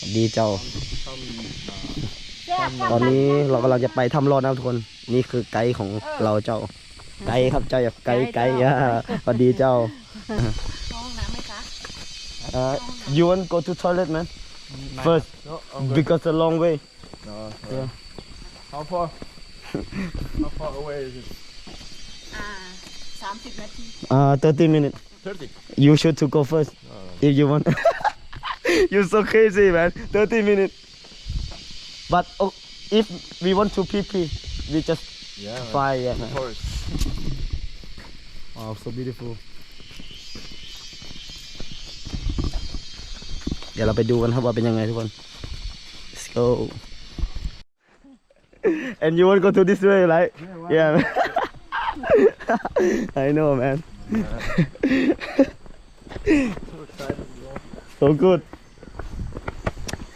สวัสดีเจ้าแซ่บตอนนี้เรากำลังจะไปทำรอดนะครับทุกคน นี่คือไกด์ของเราเจ้า ไกด์ครับเจ้าอย่าไกด์ไกด์อ่าสวัสดีเจ้าห้องน้ำไหมคะ Uh, you want go to toilet man first No, I'm good. because a long way No, Yeah. yeah. How far? How far away is it? อ่าสามสิบนาที uh 30 minutes 30. you should to go first if you want you so crazy man 30 minutes but oh, if we want to pee pee we just Yeah. fly yeah Of course. Wow, so beautiful เดี๋ยวเราไปดูกันครับว่าเป็นยังไงทุกคน let's go and you want to go to this way right yeah man. I know man so good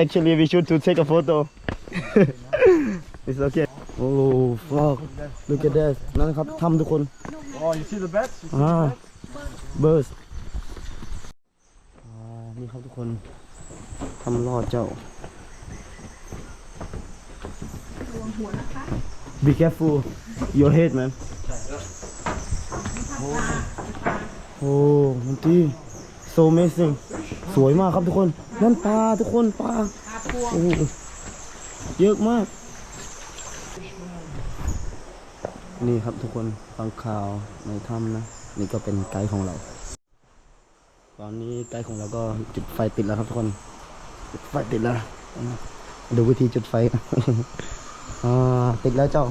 actually we should to take a photo it's okay oh fuck look at that นั่นครับทำทุกคน Oh, you see the beds? You see อ่า the beds? เบิร์สอ่านี่ครับทุกคนทำรอดเจ้า Be careful your head man โอ้มันตี so amazing สวยมากครับทุกคน นั่นปลาทุกคนปลาโอ้เยอะมาก นี่ครับทุกคนฟังข่าวในถ้ำนะ นี่ก็เป็นไกด์ของเรา ตอนนี้ไกด์ของเราก็จุดไฟติดแล้วครับทุกคน จุดไฟติดแล้ว ดูวิธีจุดไฟอ่าติดแล้วเจ้า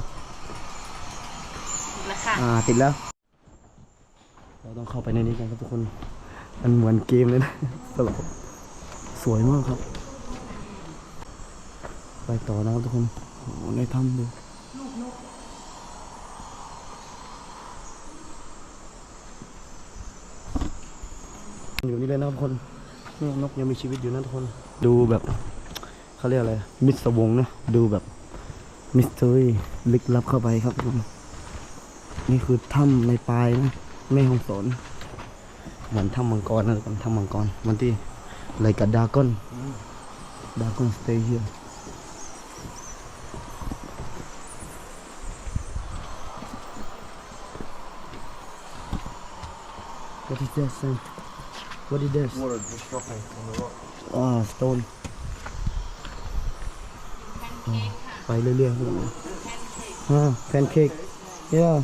อีกแล้วค่ะ อ่าติดแล้ว เราต้องเข้าไปในนี้กันครับทุกคน มันเหมือนเกมเลยนะตลก สวยมากครับ ไปต่อนะครับทุกคนในถ้ำดูอยู่นี่เลยนะครับทุกคนนี่นกยังมีชีวิตอยู่นะทุกคน ดูแบบเขาเรียกอะไร มิสวงนะ ดูแบบมิส t ต r รี่ลึกลับเข้าไปครับทุกคนนี่คือถ้ำในปลายนะแม่ของสนเหมือนถ้ำมังกรนะทุกคนถ้ำมังกรมันที่ อะไรกับดากอนดากอน stay here What is that Sam? What is that? Water just dropping on the rock. Ah stone ไปเรื่อยๆครับอ่าแพนเค้ก yeah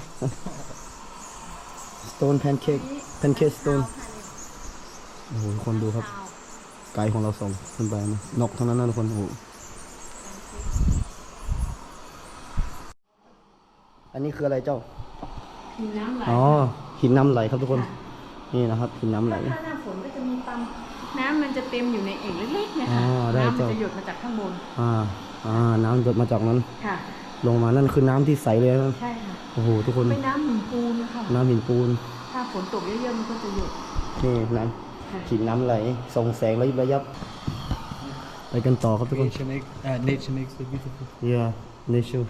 stone pancake pancake stone โอ้โหทุกคนดูครับ ไกด์ของเราส่งขึ้นไปนะนกทั้งนั้นนะทุกคนโอ้โหอันนี้คืออะไรเจ้ามีน้ำไหลอ๋อ หินน้ำไหลครับทุกคน นี่นะครับ หินน้ำไหล ถ้าหน้าฝนก็จะมีปั๊มน้ำมันจะเต็มอยู่ในเอ่งเล็กๆเนะอ๋คะอได้น้ำมันเจ้าจะหยดมาจากข้างบนอ่า อ่า น้ำหยดมาจากนั้น ค่ะ ลงมานั่นคือน้ำที่ใสเลยนะใช่ค่ะ โอ้โหทุกคน เป็นน้ำหินปูนนะคะน้ำหินปูน ถ้าฝนตกเยอะๆมันก็จะหยด นี่น้ค่ะำ หินน้ำไหลส่งแสงระยิบระยับไปกันต่อครับทุกคน Nature, make, uh, nature makes it beautiful. Yeah nature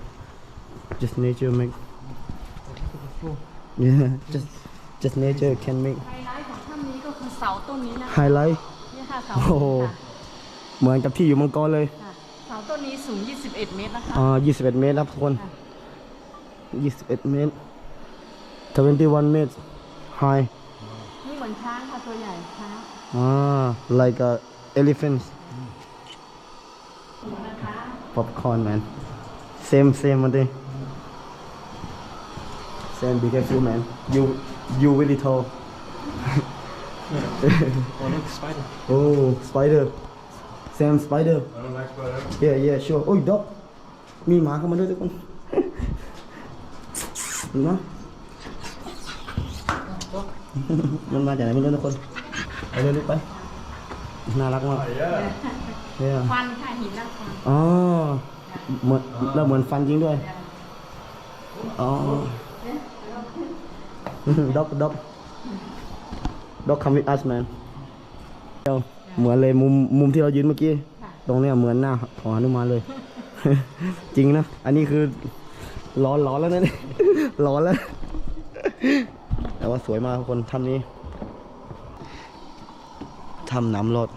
just nature make Look at the floor. yeah just just nature can make ไฮไลท์ของถ้ำนี้ก็คือเสาต้นนี้นะคะ highlight นี่ค่ะเสาโอ้โหค่ะเหมือนกับที่อยู่มังกรเลยค่ะเสาต้นนี้สูง 21 เมตรนะคะ อ่า21 เมตรครับทุกคน 21 เมตร21 เมตร high นี่เหมือน ช้างค่ะตัวใหญ่ช้าง อ่า like a elephant นะคะ popcorn man same same มันดิ same be careful man you you really tall Oh, look, spider. oh spider Sam spider I don't like spider. yeah yeah sure โอ้ยด็อกมีหมาเข้ามาด้วยทุกคนเห็นไหม มันมาจากไหนไม่รู้ทุกคนไปเร็วๆไป น่ารักมาก Oh, yeah. เนี่ยฟันค่ะหินนั่งฟันอ๋อเหมือนแล้วเหมือนฟันจริงด้วย อ๋อด็อกด็อกด็อก come with us man เจ้าเหมือนเลยมุมมุมที่เรายืนเมื่อกี้ค่ะตรงเนี้ยเหมือนหน้าของหนุมานเลย จริงนะ อันนี้คือร้อนร้อนแล้วนะเนี่ยร้อนแล้ว แต่ว่าสวยมากทุกคนถ้ำนี้ถ้ำน้ำลด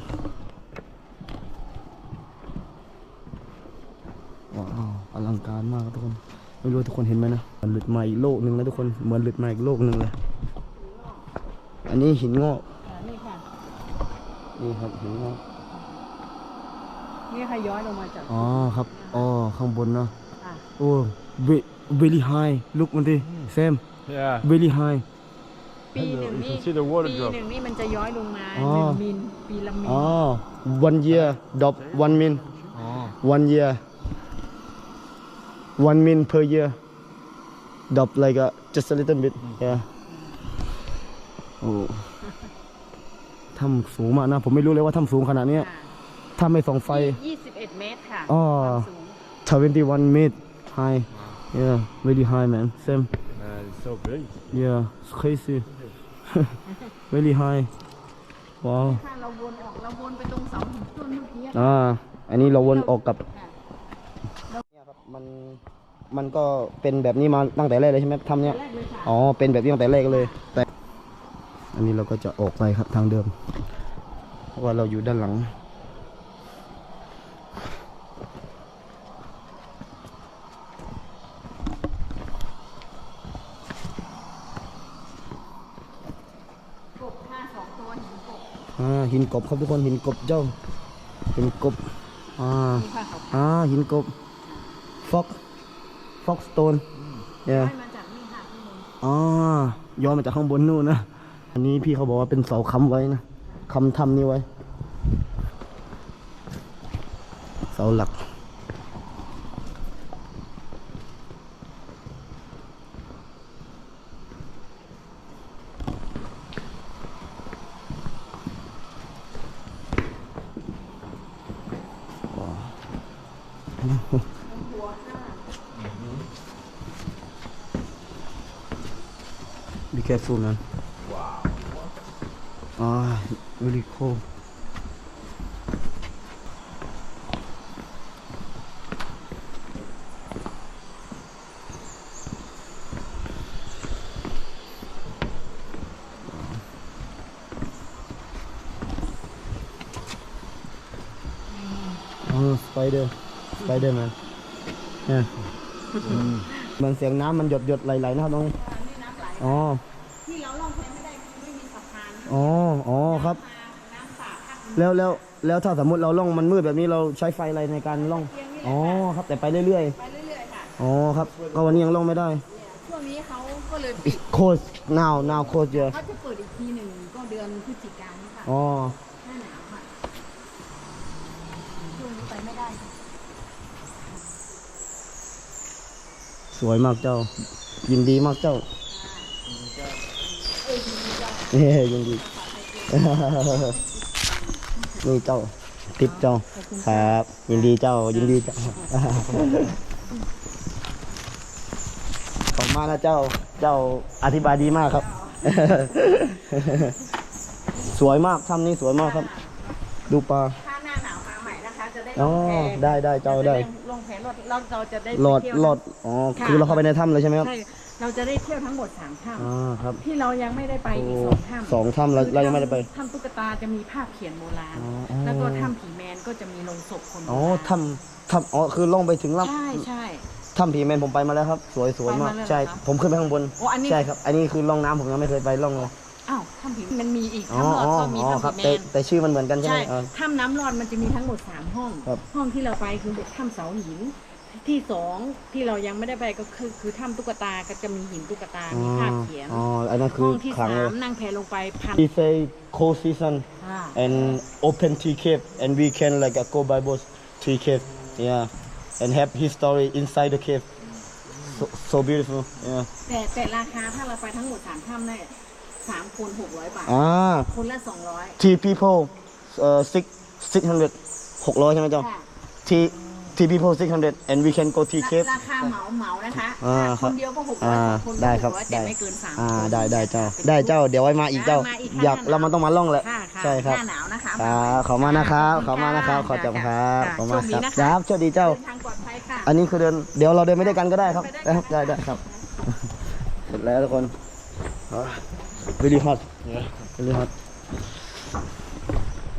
ว้าวอลังการมากทุกคน ไม่รู้ทุกคนเห็นไหมนะมันหลุดมาอีกโลกหนึ่งแล้วทุกคนเหมือนหลุดมาอีกโลกหนึ่งเลย อันนี้หินงอกนี่ครับหินงอกนี่ค่ะย้อยลงมาจากอ๋อครับอ๋อข้างบนเนาะโอ้เวลี่ไฮลุกมันดิเซมเวลี่ไฮ ปีหนึ่ง You นี่ can see the water ปี drop. หนึ่งนี่มันจะย้อยลงมาอ๋อ หนึ่งมิลปีละมิลอ๋อ one year drop one min Oh. one year one min per year drop like a, just a little bit yeah โอ้ถ้ำสูงมากนะ ผมไม่รู้เลยว่าถ้ำสูงขนาดเนี้ยค่ะถ้าไม่ส่องไฟ ยี่สิบเอ็ดเมตรค่ะอ๋อ ความสูง21 meter high yeah very high man same Man, it's so big. yeah it's crazy very high ว้าวถ้าเราวนออกเราวนไปตรงเสาหินต้นเมื่อกี้อ่าอันนี้เราวนออกกับค่ะเนี่ยครับมันมันก็เป็นแบบนี้มาตั้งแต่แรกเลยใช่ไหมทำเนี่ยแรกเลยค่ะอ๋อเป็นแบบนี้ตั้งแต่แรกเลย แต่ อันนี้เราก็จะออกไปครับทางเดิมเพราะว่าเราอยู่ด้านหลัง กบห้าสองตัวหินกบ อ่า หินกบครับทุกคนหินกบเจ้าหินกบอ่าอ่าหินกบฟอกฟอกสโตนเนี่ยได้มาจากนี่ค่ะข้างบนอ๋อยอมาจากข้างบนนู่นนะอันนี้พี่เขาบอกว่าเป็นเสาค้ำไว้นะค้ำทำนี่ไว้ เสาหลัก Be careful, man. Wow. Ah, really cool. Oh, spider. Spider man. Yeah. มันเสียงน้ำมันหยดหยดๆไหลๆนะครับตรงนี้อ่านี่น้ำไหลอ๋อที่เราล่องแพไม่ได้คือไม่มีสะพานอ๋ออ๋อครับมาน้ำป่าพักแล้วแล้วแล้วถ้าสมมติเราล่องมันมืดแบบนี้เราใช้ไฟอะไรในการล่องอ๋อครับ แต่ไปเรื่อยไปเรื่อยๆค่ะๆอ๋อครับก็วันนี้ยังล่องไม่ได้ช่วงนี้เขาก็เลยปิดโคส now now โคสเยอะเขาจะเปิดอีกทีหนึ่งก็เดือนพฤศจิกายนนี่ค่ะอ๋อหน้าหนาวค่ะช่วงนี้ไปไม่ได้ค่ะ สวยมากเจ้า ยินดีมากเจ้าเฮ้ยยินดีนี่เจ้าติปเจ้าครับ ยินดีเจ้า ยินดีเจ้าขอบคุณมากนะเจ้า เจ้าอธิบายดีมากครับ สวยมากถ้ำนี้สวยมากครับ ดูปลาถ้าหน้าหนาวมาใหม่นะคะจะได้อ๋อลงแพได้ได้เจ้าได้ ลงแพรถเราเราจะได้หลอดไปเที่ยว หลอดอ๋อคือเราเข้าไปในถ้ำเลยใช่ไหมครับใช่เราจะได้เที่ยวทั้งหมดสามถ้อ๋อครับำที่เรายังไม่ได้ไปอีกโอ้สองถ้ำสองถ้ำเราคือเรายังไม่ได้ไปถ้ำตุ๊กตาจะมีภาพเขียนโบราณ อ๋ออ๋อ แล้วก็ถ้ำผีแมนก็จะมีโลงศพคนโบราณอ๋อถ้ำถ้ำอ๋อคือล่องไปถึงลใช่ใช่ำถ้ำผีแมนผมไปมาแล้วครับ สวยสวยมากไปมาแล้วเหรอใช่ คะผมขึ้นไปข้างบนโอ้อันนี้ ใช่ครับ อันนี้คือล่องน้ำผมยังไม่เคยไปล่องเลย อ้าวถ้ำผีมันมีอีกอ๋อถ้ำรออ๋ดอก็มีอ๋อถ้ำครับผีแมแต่นแต่ชื่อมันเหมือนกันใช่ไหใช่มอ๋อ ถ้ำน้ำรอดมันจะมีทั้งหมด3ห้อง ครับ ห้องที่เราไปคือถ้ำเสาหิน ที่สองที่เรายังไม่ได้ไปก็คือคือถ้ำตุ๊กตาก็จะมีหินตุ๊กตาอ๋อมีภาพเขียน อ๋ออันนั้นคืห้อองที่ขังสาเลยมนั่งแพลงไปพัน We say cold season อ่า and open tea cave and we can like uh, go by boat tea cave yeah and have history inside the cave so, so beautiful yeah แต่แต่ราคาถ้าเราไปทั้งหมดสามถ้ำเนี่ย สามคนหกร้อยบาท อ่า คนละสองร้อย T people เอ่อ six six hundred หกร้อยใช่ไหมเจ้าค่ะ T T people six hundred and we can go T cave ราคาเหมาเหมานะคะอ่าคครับนเดียวก็หกร้อ่าอยสองคนก็ได้หครับกร้อยได้แต่ไม่เกินสามอ่า คนได้ได้เจ้า ป็น ได้เจ้า เดี๋ยวไว้มาอีกเจ้ามาอีกอยากค่ะเรามันต้องมาล่องแหละ ค่ะค่ะใช่ครับ หน้าหนาวนะคะครับขอบคุณมากนะครับขอบคุณมากนะครับขอจับครับขอบคุณมากครับครับโชคดีเจ้า เดินทางปลอดภัยค่ะ อันนี้คือเดิน เดี๋ยวเราเดินไม่ได้กันก็ได้ครับไปได้ได้ครับได้ได้ครับ เสร็จแล้วทุกคน very hot very hot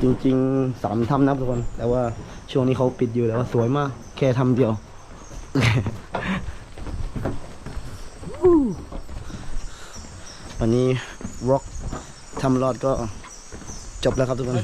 จริงๆสามถ้ำนะทุกคน แต่ว่าช่วงนี้เขาปิดอยู่แต่ว่าสวยมาก แค่ทำเดียว วันนี้ร็อกทำรอดก็จบแล้วครับทุกคน